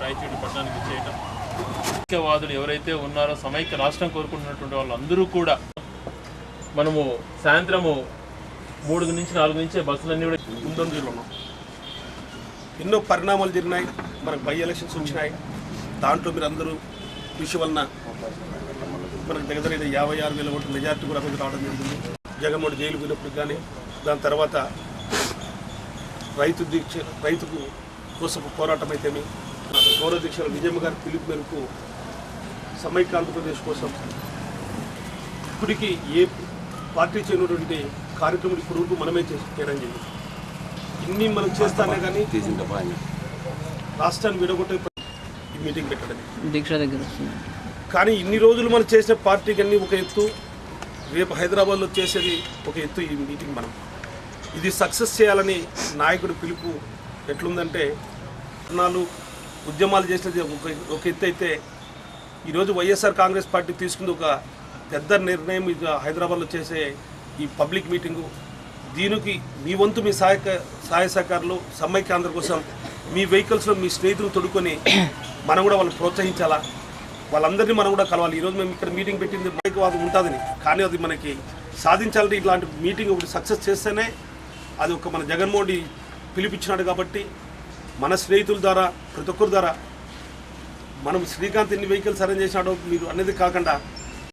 రాయచూడి పట్టణానికి చేయటం ఐక్యవాదులు ఎవరైతే ఉన్నారో సమైక్య రాష్ట్రం కోరుకుంటున్నటువంటి వాళ్ళందరూ కూడా మనము సాయంత్రము మూడు నుంచి నాలుగు నుంచే బస్సులన్నీ కూడా ముందంజలో ఉన్నాం. ఎన్నో పరిణామాలు జరిగినాయి. మనకు బై ఎలక్షన్స్ వచ్చినాయి. దాంట్లో మీరు అందరూ కృషి వలన మనకు దగ్గర యాభై ఆరు వేల ఓట్ల మెజార్టీ కూడా అభివృద్ధి రావడం జరిగింది. జగన్మోహన్ జైలు పోయినప్పుడు కానీ దాని తర్వాత రైతు దీక్ష రైతుకు కోసం పోరాటం అయితేమి గౌరవ దీక్షల విజయమ్మ గారి పిలుపు మేరకు సమైక్య ఆంధ్రప్రదేశ్ కోసం ఇప్పటికీ ఏ పార్టీ చేయనటువంటి కార్యక్రమం ఇప్పుడు వరకు మనమే చేసి చేయడం జరిగింది. ఇన్ని మనం చేస్తానే కానీ రాష్ట్రాన్ని విడగొట్టే ఈ మీటింగ్ పెట్టడం దీక్ష దగ్గర కానీ ఇన్ని రోజులు మనం చేసిన పార్టీకి అన్ని ఒక ఎత్తు రేపు హైదరాబాద్లో చేసేది ఒక ఎత్తు ఈ మీటింగ్ మనం. ఇది సక్సెస్ చేయాలని నాయకుడి పిలుపు ఎట్లుందంటే పట్టణాలు ఉద్యమాలు చేసేది ఒక ఎత్తు అయితే ఈరోజు వైఎస్ఆర్ కాంగ్రెస్ పార్టీ తీసుకుంది ఒక పెద్ద నిర్ణయం ఇక హైదరాబాద్లో చేసే ఈ పబ్లిక్ మీటింగు. దీనికి మీ వంతు మీ సహాయక సహాయ సహకారులు సమైక్యాంధ్ర కోసం మీ వెహికల్స్లో మీ స్నేహితులు తొడుకొని మనం కూడా వాళ్ళు ప్రోత్సహించాలా? వాళ్ళందరినీ మనం కూడా కలవాలి. ఈరోజు మేము ఇక్కడ మీటింగ్ పెట్టింది మైక్ వాదం ఉంటుందని. కానీ అది మనకి సాధించాలంటే ఇట్లాంటి మీటింగ్ ఒకటి సక్సెస్ చేస్తేనే అది ఒక మన జగన్మోహన్ రెడ్డి పిలిపించినాడు కాబట్టి మన స్నేహితుల ద్వారా ప్రతి ఒక్కరి ద్వారా మనం శ్రీకాంత్ ఎన్ని వెహికల్స్ అరేంజ్ చేసినాడో మీరు అనేది కాకుండా